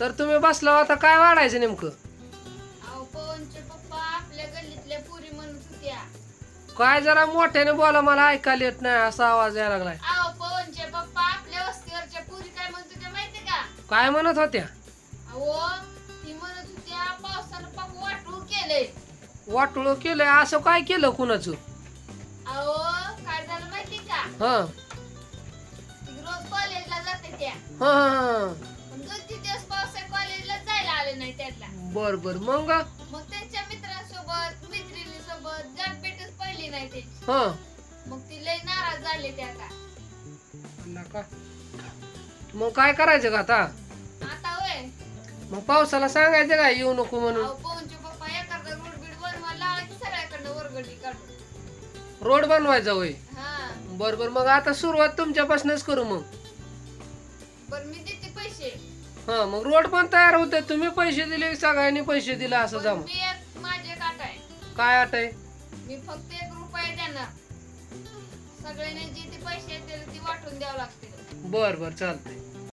तर तुम्ही बसला आता काय वाढायचं नेमकं? अहो पवनचे पप्पा आपल्या गल्लीतल्या पुरी म्हणत होत्या. काय जरा मोठ्याने बोला मला ऐकायला येत नाही असा आवाज यायला लागलाय. अहो पवनचे पप्पा आपल्या वस्तीवरच्या पुरी काय म्हणत होत्या माहिती का? काय म्हणत होत्या? अहो ती म्हणत होत्या पावसानं पाप वाटून केलंय. वाटोळ केलंय असं काय केलं कुणाचं? अहो काय झालं माहिती का? हा. ती रोज कॉलेजला जाते त्या. हा हा, हा. बर बर. मग? मग त्यांच्या मित्रांसोबत मैत्रिणीसोबत गाठभेटच पडली नाही त्यांची. हा. मग ती लय नाराज झाले त्या का नका. मग काय करायचं का आता? आता होय. मग पावसाला सांगायचं का येऊ नको म्हणून? अहो पवनचे पप्पा एखादा रोड बीड बनवायला लागला की सगळ्याकडनं वरगडी काढू रोड बनवायचा होय? हा. बर बर. मग आता सुरुवात तुमच्यापासूनच करू मग. पण मी देते पैसे. हा मग रोड पण तयार होते तुम्ही पैसे दिले सगळ्यांनी पैसे दिले असं पण जाम मी एक माझे काट आहे. काय आट आहे? मी फक्त एक रुपया देणार. सगळ्यांनी जे ते पैसे येतील ते वाटून द्यावं लागतील. बर बर चालतंय.